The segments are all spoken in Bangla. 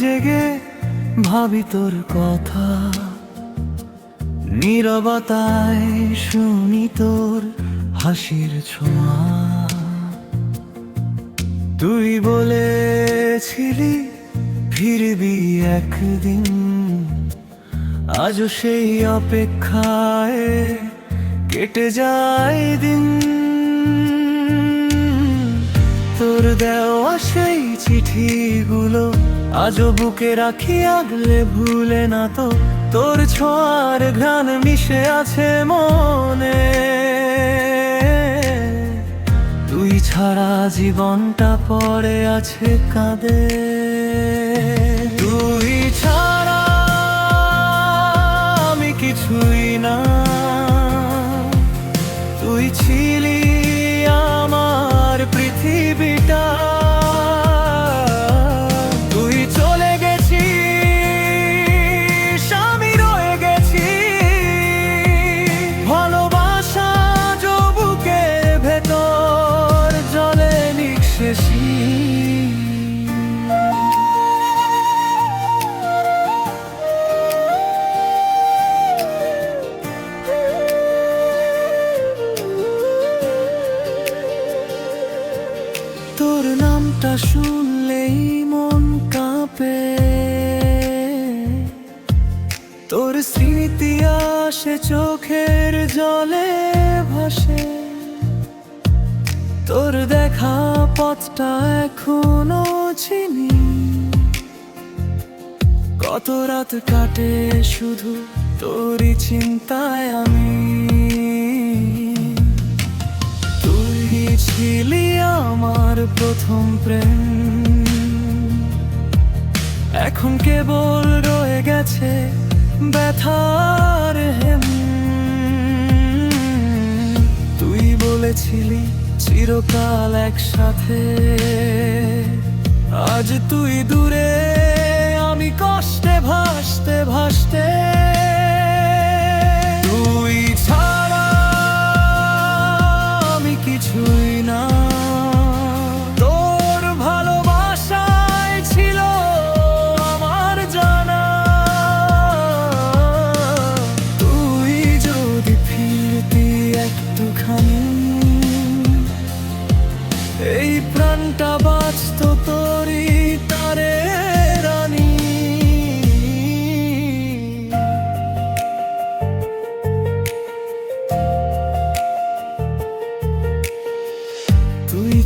জেগে ভাবি তোর কথা। নীরবতায় শুনি তোর হাসির ছোঁয়া। তুই বলেছিলি ফিরবি একদিন। আজও সেই অপেক্ষায় কেটে যায় দিন। তোর দেওয়া সেই চিঠিগুলো আজও বুকে রাখি আগলে ভুলে না তো। তোর ছোঁয়ার ঘ্রাণ মিশে আছে মনে। তুই ছাড়া জীবনটা পড়ে আছে কাঁদে। তুই ছাড়া আমি কিছুই না। তুই ছিলি তোর নামটা শুনলেই মন কাঁপে। তোর স্মৃতি আসে চোখের জলে ভাসে। তোর দেখা পথটা এখনও চিনি। কত রাত কাটে শুধু তোরই চিন্তায় আমি। ছিলি আমার প্রথম প্রেম। এখন কেবল রয়ে গেছে ব্যথার হেম। তুই বলেছিলি চিরকাল একসাথে। আজ তুই দূরে, আমি কষ্টে ভাসতে ভাসতে।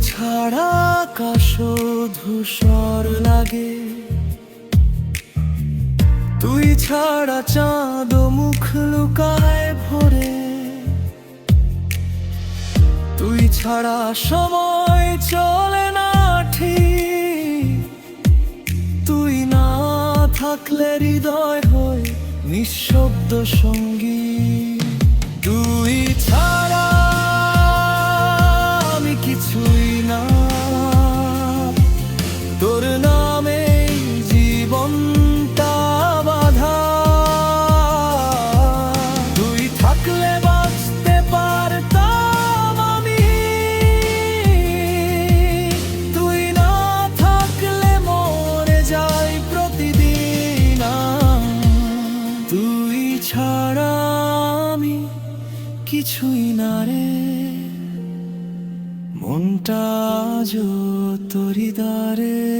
ছাড়া আকাশ ধূসর লাগে। তুই ছাড়া চাঁদ মুখ লুকায় ভরে। তুই ছাড়া সময় চলে না তুই না থাকলে হৃদয় হয় নিঃশব্দ সঙ্গী। তুই ছাড়া ছাড়া আমি কিছুই না রে। মনটা যো তরিদারে